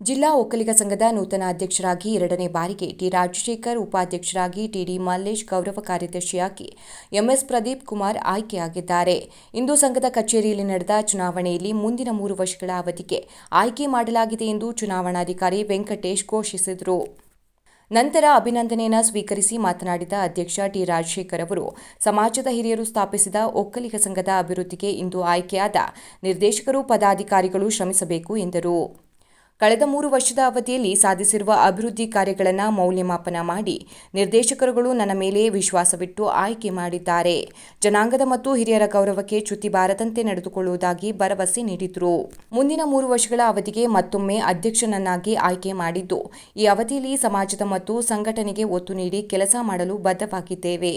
ಜಿಲ್ಲಾ ಒಕ್ಕಲಿಗ ಸಂಘದ ನೂತನ ಅಧ್ಯಕ್ಷರಾಗಿ ಎರಡನೇ ಬಾರಿಗೆ ಟಿ ರಾಜಶೇಖರ್, ಉಪಾಧ್ಯಕ್ಷರಾಗಿ ಟಿಡಿ ಮಲ್ಲೇಶ್, ಗೌರವ ಕಾರ್ಯದರ್ಶಿಯಾಗಿ ಎಂಎಸ್ ಪ್ರದೀಪ್ ಕುಮಾರ್ ಆಯ್ಕೆಯಾಗಿದ್ದಾರೆ. ಇಂದು ಸಂಘದ ಕಚೇರಿಯಲ್ಲಿ ನಡೆದ ಚುನಾವಣೆಯಲ್ಲಿ ಮುಂದಿನ ಮೂರು ವರ್ಷಗಳ ಅವಧಿಗೆ ಆಯ್ಕೆ ಮಾಡಲಾಗಿದೆ ಎಂದು ಚುನಾವಣಾಧಿಕಾರಿ ವೆಂಕಟೇಶ್ ಘೋಷಿಸಿದರು. ನಂತರ ಅಭಿನಂದನೆಯನ್ನು ಸ್ವೀಕರಿಸಿ ಮಾತನಾಡಿದ ಅಧ್ಯಕ್ಷ ಟಿ ರಾಜಶೇಖರ್ ಅವರು, ಸಮಾಜದ ಹಿರಿಯರು ಸ್ಥಾಪಿಸಿದ ಒಕ್ಕಲಿಗ ಸಂಘದ ಅಭಿವೃದ್ಧಿಗೆ ಇಂದು ಆಯ್ಕೆಯಾದ ನಿರ್ದೇಶಕರು, ಪದಾಧಿಕಾರಿಗಳು ಶ್ರಮಿಸಬೇಕು ಎಂದರು. ಕಳೆದ ಮೂರು ವರ್ಷದ ಅವಧಿಯಲ್ಲಿ ಸಾಧಿಸಿರುವ ಅಭಿವೃದ್ಧಿ ಕಾರ್ಯಗಳನ್ನು ಮೌಲ್ಯಮಾಪನ ಮಾಡಿ ನಿರ್ದೇಶಕರುಗಳು ನನ್ನ ಮೇಲೆ ವಿಶ್ವಾಸವಿಟ್ಟು ಆಯ್ಕೆ ಮಾಡಿದ್ದಾರೆ. ಜನಾಂಗದ ಮತ್ತು ಹಿರಿಯರ ಗೌರವಕ್ಕೆ ಚ್ಯುತಿ ಬಾರದಂತೆ ನಡೆದುಕೊಳ್ಳುವುದಾಗಿ ಭರವಸೆ ನೀಡಿದರು. ಮುಂದಿನ ಮೂರು ವರ್ಷಗಳ ಅವಧಿಗೆ ಮತ್ತೊಮ್ಮೆ ಅಧ್ಯಕ್ಷನನ್ನಾಗಿ ಆಯ್ಕೆ ಮಾಡಿದ್ದು, ಈ ಅವಧಿಯಲ್ಲಿ ಸಮಾಜದ ಮತ್ತು ಸಂಘಟನೆಗೆ ಒತ್ತು ನೀಡಿ ಕೆಲಸ ಮಾಡಲು ಬದ್ಧವಾಗಿದ್ದೇವೆ.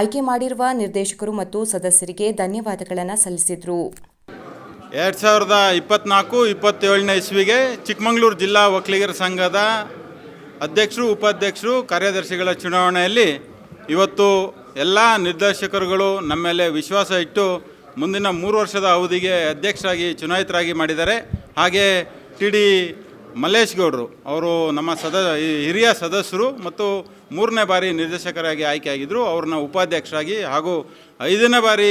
ಆಯ್ಕೆ ಮಾಡಿರುವ ನಿರ್ದೇಶಕರು ಮತ್ತು ಸದಸ್ಯರಿಗೆ ಧನ್ಯವಾದಗಳನ್ನು ಸಲ್ಲಿಸಿದರು. ಎರಡು ಸಾವಿರದ ಇಪ್ಪತ್ನಾಲ್ಕು, ಇಪ್ಪತ್ತೇಳನೇ ಇಸ್ವಿಗೆ ಚಿಕ್ಕಮಗಳೂರು ಜಿಲ್ಲಾ ಒಕ್ಕಲಿಗರ ಸಂಘದ ಅಧ್ಯಕ್ಷರು, ಉಪಾಧ್ಯಕ್ಷರು, ಕಾರ್ಯದರ್ಶಿಗಳ ಚುನಾವಣೆಯಲ್ಲಿ ಇವತ್ತು ಎಲ್ಲ ನಿರ್ದೇಶಕರುಗಳು ನಮ್ಮ ಮೇಲೆ ವಿಶ್ವಾಸ ಇಟ್ಟು ಮುಂದಿನ ಮೂರು ವರ್ಷದ ಅವಧಿಗೆ ಅಧ್ಯಕ್ಷರಾಗಿ, ಚುನಾಯಿತರಾಗಿ ಮಾಡಿದ್ದಾರೆ. ಹಾಗೆ ಟಿ ಡಿ ಮಲ್ಲೇಶ್ ಗೌಡರು ಅವರು ನಮ್ಮ ಸದ ಹಿರಿಯ ಸದಸ್ಯರು ಮತ್ತು ಮೂರನೇ ಬಾರಿ ನಿರ್ದೇಶಕರಾಗಿ ಆಯ್ಕೆಯಾಗಿದ್ದರು ಅವ್ರನ್ನ ಉಪಾಧ್ಯಕ್ಷರಾಗಿ ಹಾಗೂ ಐದನೇ ಬಾರಿ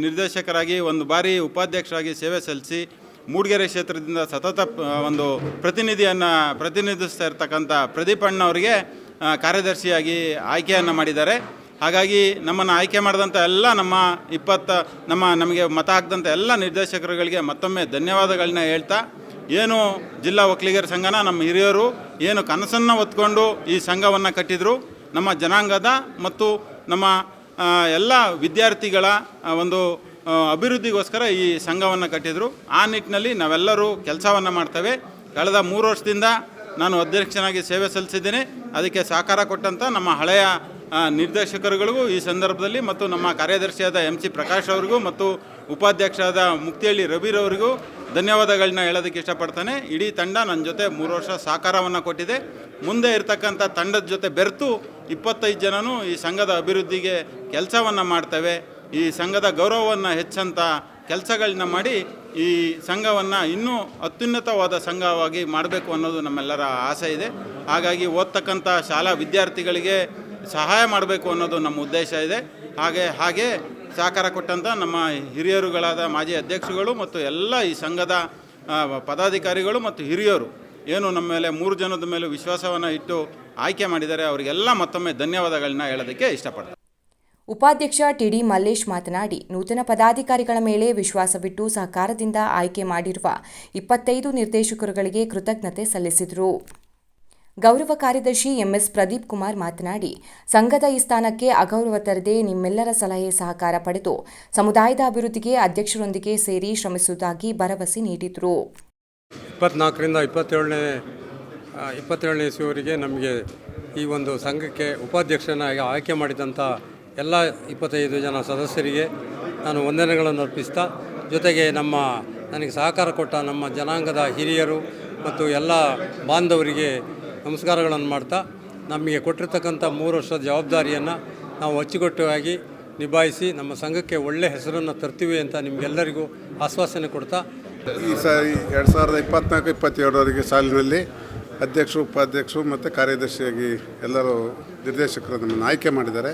ನಿರ್ದೇಶಕರಾಗಿ ಒಂದು ಬಾರಿ ಉಪಾಧ್ಯಕ್ಷರಾಗಿ ಸೇವೆ ಸಲ್ಲಿಸಿ ಮೂಡಿಗೆರೆ ಕ್ಷೇತ್ರದಿಂದ ಸತತ ಒಂದು ಪ್ರತಿನಿಧಿಯನ್ನು ಪ್ರತಿನಿಧಿಸ್ತಾ ಇರ್ತಕ್ಕಂಥ ಪ್ರದೀಪ್ ಅಣ್ಣವರಿಗೆ ಆ, ಕಾರ್ಯದರ್ಶಿಯಾಗಿ ಆಯ್ಕೆಯನ್ನು ಮಾಡಿದ್ದಾರೆ. ಹಾಗಾಗಿ ನಮ್ಮನ್ನು ಆಯ್ಕೆ ಮಾಡಿದಂಥ ಎಲ್ಲ ನಮ್ಮ ಇಪ್ಪತ್ತ ನಮ್ಮ ನಮಗೆ ಮತ ಹಾಕಿದಂಥ ಎಲ್ಲ ನಿರ್ದೇಶಕರುಗಳಿಗೆ ಮತ್ತೊಮ್ಮೆ ಧನ್ಯವಾದಗಳನ್ನ ಹೇಳ್ತಾ ಏನು ಜಿಲ್ಲಾ ಒಕ್ಕಲಿಗರ ಸಂಘನ ನಮ್ಮ ಹಿರಿಯರು ಏನು ಕನಸನ್ನು ಹೊತ್ಕೊಂಡು ಈ ಸಂಘವನ್ನು ಕಟ್ಟಿದರು. ನಮ್ಮ ಜನಾಂಗದ ಮತ್ತು ನಮ್ಮ ಎಲ್ಲ ವಿದ್ಯಾರ್ಥಿಗಳ ಒಂದು ಅಭಿವೃದ್ಧಿಗೋಸ್ಕರ ಈ ಸಂಘವನ್ನು ಕಟ್ಟಿದರು. ಆ ನಿಟ್ಟಿನಲ್ಲಿ ನಾವೆಲ್ಲರೂ ಕೆಲಸವನ್ನು ಮಾಡ್ತೇವೆ. ಕಳೆದ ಮೂರು ವರ್ಷದಿಂದ ನಾನು ಅಧ್ಯಕ್ಷನಾಗಿ ಸೇವೆ ಸಲ್ಲಿಸಿದ್ದೇನೆ. ಅದಕ್ಕೆ ಸಹಕಾರ ಕೊಟ್ಟಂಥ ನಮ್ಮ ಹಳೆಯ ನಿರ್ದೇಶಕರುಗಳಿಗೂ ಈ ಸಂದರ್ಭದಲ್ಲಿ ಮತ್ತು ನಮ್ಮ ಕಾರ್ಯದರ್ಶಿಯಾದ ಎಂ ಸಿ ಪ್ರಕಾಶ್ ಅವರಿಗೂ ಮತ್ತು ಉಪಾಧ್ಯಕ್ಷರಾದ ಮುಕ್ತಿಹಳ್ಳಿ ರವಿರವರಿಗೂ ಧನ್ಯವಾದಗಳನ್ನ ಹೇಳೋದಕ್ಕೆ ಇಷ್ಟಪಡ್ತಾನೆ. ಇಡೀ ತಂಡ ನನ್ನ ಜೊತೆ ಮೂರು ವರ್ಷ ಸಹಕಾರವನ್ನು ಕೊಟ್ಟಿದೆ. ಮುಂದೆ ಇರತಕ್ಕಂಥ ತಂಡದ ಜೊತೆ ಬೆರೆತು ಇಪ್ಪತ್ತೈದು ಜನನೂ ಈ ಸಂಘದ ಅಭಿವೃದ್ಧಿಗೆ ಕೆಲಸವನ್ನು ಮಾಡ್ತೇವೆ. ಈ ಸಂಘದ ಗೌರವವನ್ನು ಹೆಚ್ಚಂತ ಕೆಲಸಗಳನ್ನ ಮಾಡಿ ಈ ಸಂಘವನ್ನು ಇನ್ನೂ ಅತ್ಯುನ್ನತವಾದ ಸಂಘವಾಗಿ ಮಾಡಬೇಕು ಅನ್ನೋದು ನಮ್ಮೆಲ್ಲರ ಆಸೆ ಇದೆ. ಹಾಗಾಗಿ ಓದ್ತಕ್ಕಂಥ ಶಾಲಾ ವಿದ್ಯಾರ್ಥಿಗಳಿಗೆ ಸಹಾಯ ಮಾಡಬೇಕು ಅನ್ನೋದು ನಮ್ಮ ಉದ್ದೇಶ ಇದೆ. ಹಾಗೆ ಹಾಗೆ ಸಹಕಾರ ಕೊಟ್ಟಂಥ ನಮ್ಮ ಹಿರಿಯರುಗಳಾದ ಮಾಜಿ ಅಧ್ಯಕ್ಷಗಳು ಮತ್ತು ಎಲ್ಲ ಈ ಸಂಘದ ಪದಾಧಿಕಾರಿಗಳು ಮತ್ತು ಹಿರಿಯರು ಏನು ನಮ್ಮ ಮೇಲೆ ಮೂರು ಜನದ ಮೇಲೆ ವಿಶ್ವಾಸವನ್ನು ಇಟ್ಟು ಆಯ್ಕೆ ಮಾಡಿದ್ದಾರೆ, ಅವರಿಗೆಲ್ಲ ಮತ್ತೊಮ್ಮೆ ಧನ್ಯವಾದಗಳನ್ನ ಹೇಳೋದಕ್ಕೆ ಇಷ್ಟಪಡ್ತಾರೆ ಉಪಾಧ್ಯಕ್ಷ ಟಿಡಿ ಮಲ್ಲೇಶ್ ಮಾತನಾಡಿ, ನೂತನ ಪದಾಧಿಕಾರಿಗಳ ಮೇಲೆ ವಿಶ್ವಾಸವಿಟ್ಟು ಸಹಕಾರದಿಂದ ಆಯ್ಕೆ ಮಾಡಿರುವ ಇಪ್ಪತ್ತೈದು ನಿರ್ದೇಶಕರುಗಳಿಗೆ ಕೃತಜ್ಞತೆ ಸಲ್ಲಿಸಿದರು. ಗೌರವ ಕಾರ್ಯದರ್ಶಿ ಎಂಎಸ್ ಪ್ರದೀಪ್ ಕುಮಾರ್ ಮಾತನಾಡಿ, ಸಂಘದ ಈ ಸ್ಥಾನಕ್ಕೆ ಅಗೌರವ ತರದೆ ನಿಮ್ಮೆಲ್ಲರ ಸಲಹೆ ಸಹಕಾರ ಪಡೆದು ಸಮುದಾಯದ ಅಭಿವೃದ್ಧಿಗೆ ಅಧ್ಯಕ್ಷರೊಂದಿಗೆ ಸೇರಿ ಶ್ರಮಿಸುವುದಾಗಿ ಭರವಸೆ ನೀಡಿದರು. ಇಪ್ಪತ್ನಾಲ್ಕರಿಂದ ಇಪ್ಪತ್ತೇಳನೇ ಇಪ್ಪತ್ತೇಳನೇ ಇಸುವರಿಗೆ ನಮಗೆ ಈ ಒಂದು ಸಂಘಕ್ಕೆ ಉಪಾಧ್ಯಕ್ಷನಾಗಿ ಆಯ್ಕೆ ಮಾಡಿದಂಥ ಎಲ್ಲ ಇಪ್ಪತ್ತೈದು ಜನ ಸದಸ್ಯರಿಗೆ ನಾನು ವಂದನೆಗಳನ್ನು ಅರ್ಪಿಸ್ತಾ, ಜೊತೆಗೆ ನಮ್ಮ ನನಗೆ ಸಹಕಾರ ಕೊಟ್ಟ ನಮ್ಮ ಜನಾಂಗದ ಹಿರಿಯರು ಮತ್ತು ಎಲ್ಲ ಬಾಂಧವರಿಗೆ ನಮಸ್ಕಾರಗಳನ್ನು ಮಾಡ್ತಾ ನಮಗೆ ಕೊಟ್ಟಿರ್ತಕ್ಕಂಥ ಮೂರು ವರ್ಷದ ಜವಾಬ್ದಾರಿಯನ್ನು ನಾವು ಅಚ್ಚುಕಟ್ಟಾಗಿ ನಿಭಾಯಿಸಿ ನಮ್ಮ ಸಂಘಕ್ಕೆ ಒಳ್ಳೆಯ ಹೆಸರನ್ನು ತರ್ತೀವಿ ಅಂತ ನಿಮಗೆಲ್ಲರಿಗೂ ಆಶ್ವಾಸನೆ ಕೊಡ್ತಾ. ಈ ಸಾರಿ ಎರಡು ಸಾವಿರದ ಇಪ್ಪತ್ನಾಲ್ಕು ಇಪ್ಪತ್ತೇಳರವರೆಗೆ ಸಾಲಿನಲ್ಲಿ ಅಧ್ಯಕ್ಷರು, ಉಪಾಧ್ಯಕ್ಷರು ಮತ್ತು ಕಾರ್ಯದರ್ಶಿಯಾಗಿ ಎಲ್ಲರೂ ನಿರ್ದೇಶಕರು ನಮ್ಮನ್ನು ಆಯ್ಕೆ ಮಾಡಿದ್ದಾರೆ.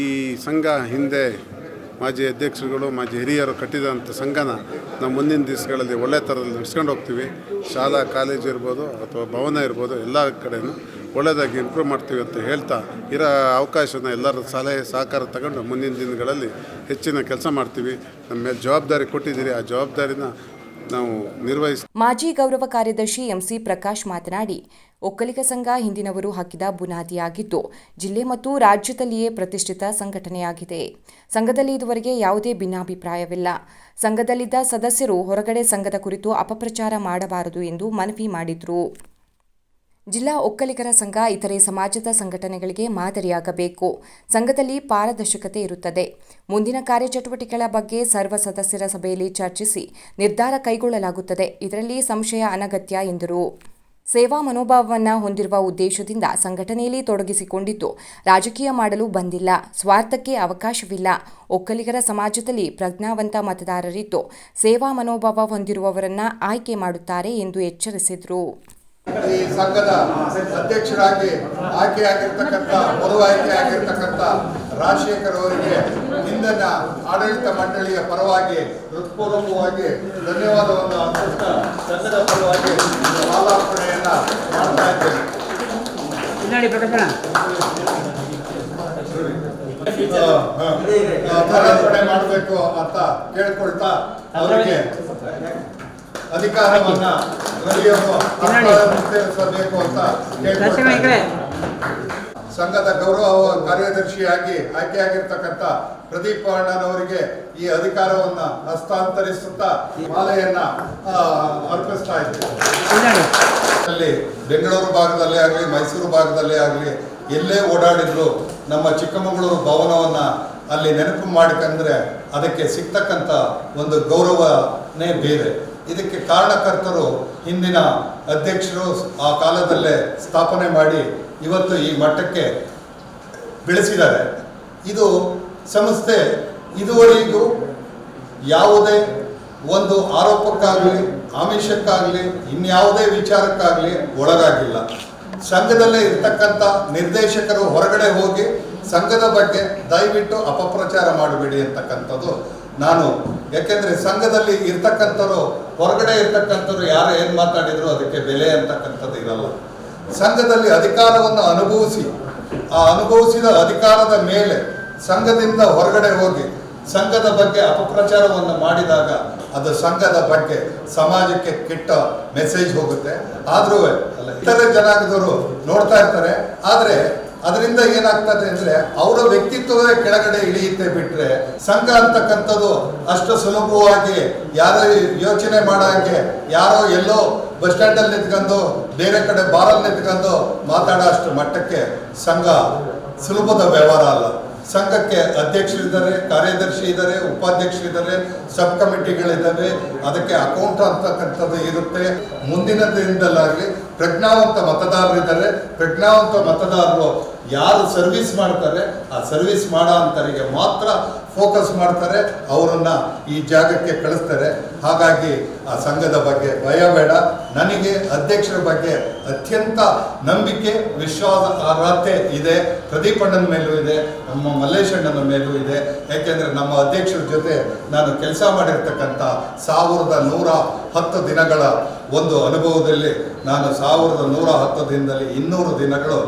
ಈ ಸಂಘ ಹಿಂದೆ ಮಾಜಿ ಅಧ್ಯಕ್ಷರುಗಳು, ಮಾಜಿ ಹಿರಿಯರು ಕಟ್ಟಿದಂಥ ಸಂಘನ ನಾವು ಮುಂದಿನ ದಿವಸಗಳಲ್ಲಿ ಒಳ್ಳೆ ಥರದಲ್ಲಿ ನಡೆಸ್ಕೊಂಡು ಹೋಗ್ತೀವಿ. ಶಾಲಾ, ಕಾಲೇಜು ಇರ್ಬೋದು ಅಥವಾ ಭವನ ಇರ್ಬೋದು, ಎಲ್ಲ ಕಡೆಯೂ ಒಳ್ಳೆಯದಾಗಿ ಇಂಪ್ರೂವ್ ಮಾಡ್ತೀವಿ ಅಂತ ಹೇಳ್ತಾ ಇರೋ ಅವಕಾಶನ ಎಲ್ಲರ ಸಲಹೆ, ಸಹಕಾರ ತಗೊಂಡು ಮುಂದಿನ ದಿನಗಳಲ್ಲಿ ಹೆಚ್ಚಿನ ಕೆಲಸ ಮಾಡ್ತೀವಿ. ನಮ್ಮ ಮೇಲೆ ಜವಾಬ್ದಾರಿ ಕೊಟ್ಟಿದ್ದೀರಿ. ಆ ಜವಾಬ್ದಾರಿನ ನಾವು ನಿರ್ವಹಿಸಿ ಮಾಜಿ ಗೌರವ ಕಾರ್ಯದರ್ಶಿ ಎಂಸಿ ಪ್ರಕಾಶ್ ಮಾತನಾಡಿ ಒಕ್ಕಲಿಗ ಸಂಘ ಹಿಂದಿನವರು ಹಾಕಿದ ಬುನಾದಿಯಾಗಿದ್ದು, ಜಿಲ್ಲೆ ಮತ್ತು ರಾಜ್ಯದಲ್ಲಿಯೇ ಪ್ರತಿಷ್ಠಿತ ಸಂಘಟನೆಯಾಗಿದೆ. ಸಂಘದಲ್ಲಿ ಇದುವರೆಗೆ ಯಾವುದೇ ಭಿನ್ನಾಭಿಪ್ರಾಯವಿಲ್ಲ. ಸಂಘದಲ್ಲಿದ್ದ ಸದಸ್ಯರು ಹೊರಗಡೆ ಸಂಘದ ಕುರಿತು ಅಪಪ್ರಚಾರ ಮಾಡಬಾರದು ಎಂದು ಮನವಿ ಮಾಡಿದರು. ಜಿಲ್ಲಾ ಒಕ್ಕಲಿಗರ ಸಂಘ ಇತರೆ ಸಮಾಜದ ಸಂಘಟನೆಗಳಿಗೆ ಮಾದರಿಯಾಗಬೇಕು. ಸಂಘದಲ್ಲಿ ಪಾರದರ್ಶಕತೆ ಇರುತ್ತದೆ. ಮುಂದಿನ ಕಾರ್ಯಚಟುವಟಿಕೆಗಳ ಬಗ್ಗೆ ಸರ್ವ ಸದಸ್ಯರ ಸಭೆಯಲ್ಲಿ ಚರ್ಚಿಸಿ ನಿರ್ಧಾರ ಕೈಗೊಳ್ಳಲಾಗುತ್ತದೆ. ಇದರಲ್ಲಿ ಸಂಶಯ ಅನಗತ್ಯ ಎಂದರು. ಸೇವಾ ಮನೋಭಾವವನ್ನು ಹೊಂದಿರುವ ಉದ್ದೇಶದಿಂದ ಸಂಘಟನೆಯಲ್ಲಿ ತೊಡಗಿಸಿಕೊಂಡಿದ್ದು, ರಾಜಕೀಯ ಮಾಡಲು ಬಂದಿಲ್ಲ, ಸ್ವಾರ್ಥಕ್ಕೆ ಅವಕಾಶವಿಲ್ಲ. ಒಕ್ಕಲಿಗರ ಸಮಾಜದಲ್ಲಿ ಪ್ರಜ್ಞಾವಂತ ಮತದಾರರಿದ್ದು, ಸೇವಾ ಮನೋಭಾವ ಹೊಂದಿರುವವರನ್ನು ಆಯ್ಕೆ ಮಾಡುತ್ತಾರೆ ಎಂದು ಎಚ್ಚರಿಸಿದರು. ಈ ಸಂಘದ ಅಧ್ಯಕ್ಷರಾಗಿ ಆಯ್ಕೆಯಾಗಿರ್ತಕ್ಕಂಥ ಮರು ಆಯ್ಕೆಯಾಗಿರ್ತಕ್ಕಂಥ ರಾಜಶೇಖರ್ ಅವರಿಗೆ ಹಿಂದಿನ ಆಡಳಿತ ಮಂಡಳಿಯ ಪರವಾಗಿ ಹೃತ್ಪೂರ್ವಕವಾಗಿ ಧನ್ಯವಾದವನ್ನು ಅರ್ಪಿಸ್ತಾ ಸಂಘದ ಪರವಾಗಿ ಮಾಲಾರ್ಪಣೆಯನ್ನ ಮಾಡ್ತಾ ಇದ್ದೇನೆ. ಮಾಲಾರ್ಪಣೆ ಮಾಡಬೇಕು ಅಂತ ಕೇಳ್ಕೊಳ್ತಾ ಅವರಿಗೆ ಅಧಿಕಾರವನ್ನ ಸೇರಿಸಬೇಕು ಅಂತ ಕೇಳ್ಕೊಳ್ತಾ ಸಂಘದ ಗೌರವ ಕಾರ್ಯದರ್ಶಿಯಾಗಿ ಆಯ್ಕೆಯಾಗಿರ್ತಕ್ಕಂಥ ಪ್ರದೀಪ್ ಅಣ್ಣನವರಿಗೆ ಈ ಅಧಿಕಾರವನ್ನ ಹಸ್ತಾಂತರಿಸುತ್ತಾ ಮಾಲೆಯನ್ನ ಅರ್ಪಿಸ್ತಾ ಇದ್ದೇವೆ ಬೆಂಗಳೂರು ಭಾಗದಲ್ಲೇ ಆಗಲಿ, ಮೈಸೂರು ಭಾಗದಲ್ಲೇ ಆಗಲಿ ಎಲ್ಲೇ ಓಡಾಡಿದ್ರು ನಮ್ಮ ಚಿಕ್ಕಮಗಳೂರು ಭವನವನ್ನ ಅಲ್ಲಿ ನೆನಪು ಮಾಡಿಕಂದ್ರೆ ಅದಕ್ಕೆ ಸಿಗ್ತಕ್ಕಂಥ ಒಂದು ಗೌರವನೇ ಬೇರೆ. ಇದಕ್ಕೆ ಕಾರಣಕರ್ತರು ಹಿಂದಿನ ಅಧ್ಯಕ್ಷರು ಆ ಕಾಲದಲ್ಲೇ ಸ್ಥಾಪನೆ ಮಾಡಿ ಇವತ್ತು ಈ ಮಟ್ಟಕ್ಕೆ ಬೆಳೆಸಿದ್ದಾರೆ. ಇದು ಸಂಸ್ಥೆ ಇದುವರೆಗೂ ಯಾವುದೇ ಒಂದು ಆರೋಪಕ್ಕಾಗಲಿ, ಆಮಿಷಕ್ಕಾಗಲಿ, ಇನ್ಯಾವುದೇ ವಿಚಾರಕ್ಕಾಗಲಿ ಒಳಗಾಗಿಲ್ಲ. ಸಂಘದಲ್ಲೇ ಇರ್ತಕ್ಕಂಥ ನಿರ್ದೇಶಕರು ಹೊರಗಡೆ ಹೋಗಿ ಸಂಘದ ಬಗ್ಗೆ ದಯವಿಟ್ಟು ಅಪಪ್ರಚಾರ ಮಾಡಬೇಡಿ ಅಂತಕ್ಕಂಥದ್ದು ನಾನು. ಯಾಕೆಂದ್ರೆ ಸಂಘದಲ್ಲಿ ಇರ್ತಕ್ಕಂಥವ್ರು, ಹೊರಗಡೆ ಇರ್ತಕ್ಕಂಥವ್ರು ಯಾರು ಏನು ಮಾತಾಡಿದ್ರು ಅದಕ್ಕೆ ಬೆಲೆ ಅಂತಕ್ಕಂಥದ್ದು ಇರಲ್ಲ. ಸಂಘದಲ್ಲಿ ಅಧಿಕಾರವನ್ನು ಅನುಭವಿಸಿ, ಆ ಅನುಭವಿಸಿದ ಅಧಿಕಾರದ ಮೇಲೆ ಸಂಘದಿಂದ ಹೊರಗಡೆ ಹೋಗಿ ಸಂಘದ ಬಗ್ಗೆ ಅಪಪ್ರಚಾರವನ್ನು ಮಾಡಿದಾಗ ಅದು ಸಂಘದ ಬಗ್ಗೆ ಸಮಾಜಕ್ಕೆ ಕೆಟ್ಟ ಮೆಸೇಜ್ ಹೋಗುತ್ತೆ. ಆದ್ರೂ ಅಲ್ಲ, ಇತರೆ ಜನಾಂಗದವರು ನೋಡ್ತಾ ಇರ್ತಾರೆ. ಆದ್ರೆ ಅದರಿಂದ ಏನಾಗ್ತದೆ ಅಂದ್ರೆ ಅವರ ವ್ಯಕ್ತಿತ್ವವೇ ಕೆಳಗಡೆ ಇಳಿಯುತ್ತೆ ಬಿಟ್ರೆ ಸಂಘ ಅಂತಕ್ಕಂಥದ್ದು ಅಷ್ಟು ಸುಲಭವಾಗಿ ಯಾರೋ ಯೋಚನೆ ಮಾಡೋಕೆ ಯಾರೋ ಎಲ್ಲೋ ಬಸ್ ಸ್ಟ್ಯಾಂಡಲ್ಲಿ ನಿಂತ್ಕೊಂಡು ಬೇರೆ ಕಡೆ ಬಾರಲ್ಲಿ ನಿಂತ್ಕೊಂಡು ಮಾತಾಡೋ ಅಷ್ಟು ಮಟ್ಟಕ್ಕೆ ಸಂಘ ಸುಲಭದ ವ್ಯವಹಾರ ಅಲ್ಲ. ಸಂಘಕ್ಕೆ ಅಧ್ಯಕ್ಷರಿದ್ದಾರೆ, ಕಾರ್ಯದರ್ಶಿ ಇದ್ದಾರೆ, ಉಪಾಧ್ಯಕ್ಷರಿದ್ದಾರೆ ಸಬ್ ಕಮಿಟಿಗಳಿದ್ದಾವೆ ಅದಕ್ಕೆ ಅಕೌಂಟ್ ಅಂತಕ್ಕಂಥದ್ದು ಇರುತ್ತೆ. ಮುಂದಿನ ದಿನದಲ್ಲಾಗಲಿ ಪ್ರಜ್ಞಾವಂತ ಮತದಾರರಿದ್ದಾರೆ ಪ್ರಜ್ಞಾವಂತ ಮತದಾರರು ಯಾರು ಸರ್ವಿಸ್ ಮಾಡ್ತಾರೆ, ಆ ಸರ್ವಿಸ್ ಮಾಡೋ ಅಂತರಿಗೆ ಮಾತ್ರ ಫೋಕಸ್ ಮಾಡ್ತಾರೆ. ಅವರನ್ನು ಈ ಜಾಗಕ್ಕೆ ಕಳಿಸ್ತಾರೆ. ಹಾಗಾಗಿ ಆ ಸಂಘದ ಬಗ್ಗೆ ಭಯ ಬೇಡ. ನನಗೆ ಅಧ್ಯಕ್ಷರ ಬಗ್ಗೆ ಅತ್ಯಂತ ನಂಬಿಕೆ, ವಿಶ್ವಾಸ ಅರ್ಹತೆ ಇದೆ. ಪ್ರದೀಪಣ್ಣನ ಮೇಲೂ ಇದೆ, ನಮ್ಮ ಮಲ್ಲೇಶಣ್ಣನ ಮೇಲೂ ಇದೆ. ಯಾಕೆಂದ್ರೆ ನಮ್ಮ ಅಧ್ಯಕ್ಷರ ಜೊತೆ ನಾನು ಕೆಲಸ ಮಾಡಿರ್ತಕ್ಕಂಥ ಸಾವಿರದ ನೂರ ಹತ್ತು ದಿನಗಳ ಒಂದು ಅನುಭವದಲ್ಲಿ ನಾನು ಸಾವಿರದ ನೂರ ಹತ್ತು ದಿನದಲ್ಲಿ ಇನ್ನೂರು ದಿನಗಳು